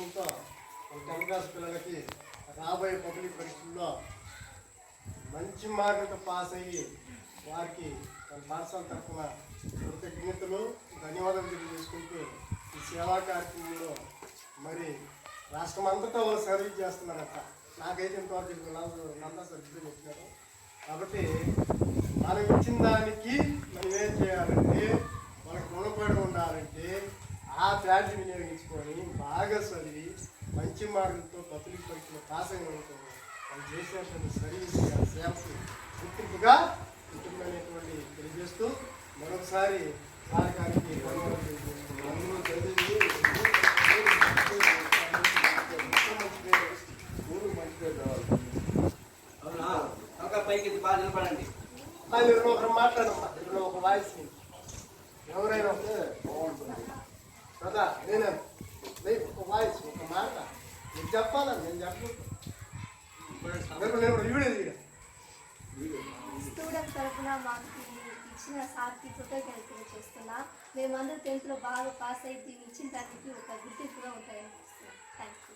ఉద్దేశంతో మన tenth class పిల్లలకి రాబోయే పబ్లిక్ పరీక్షల్లో మంచి మార్కులతో పాస్ అయ్యి వారికి మన పాఠశాల తరఫున కృతజ్ఞతలు ధన్యవాదాలు తెలియజేసుకుంటూ ఈ సేవా కార్యక్రమంలో మరి రాష్ట్రం అంతటా వాళ్ళు సర్వీస్ చేస్తున్నారట. నాకైతే ఇంతవరకు ఇది నందా సర్వీస్ చెప్పినారు. కాబట్టి మనం ఇచ్చిన దానికి మనం ఏం చేయాలంటే మనకు రుణపడి ఉండాలంటే ఆ ప్లాంట్ బాగా చదివి మంచి మార్కులతో పబ్లిక్ పరీక్షలో పాస్ అయిన వాళ్ళు చేసినటువంటి సర్వీస్ సేవకు గుర్తింపుగా ఉంటుందనేటువంటి తెలియజేస్తూ మరొకసారి సార్ గారికి. అందరూ చదివి ఒకరు మాట్లాడమ్మా ఒక వాయిస్ ఎవరైనా ఉంటే? బాగుంటుంది. కదా నేనే లేదు, ఒక వాయిస్ ఒక మాట నీకు చెప్పాలా నేను తీయ స్టూడెంట్ తరఫున మాకు ఇచ్చిన సార్కి కృతజ్ఞతలు చేస్తున్నా. మేమందరూ టెన్త్లో బాగా పాస్ దీన్ని ఇచ్చిన దానికి ఒక గుర్తింపుగా ఉంటాయని థ్యాంక్ యూ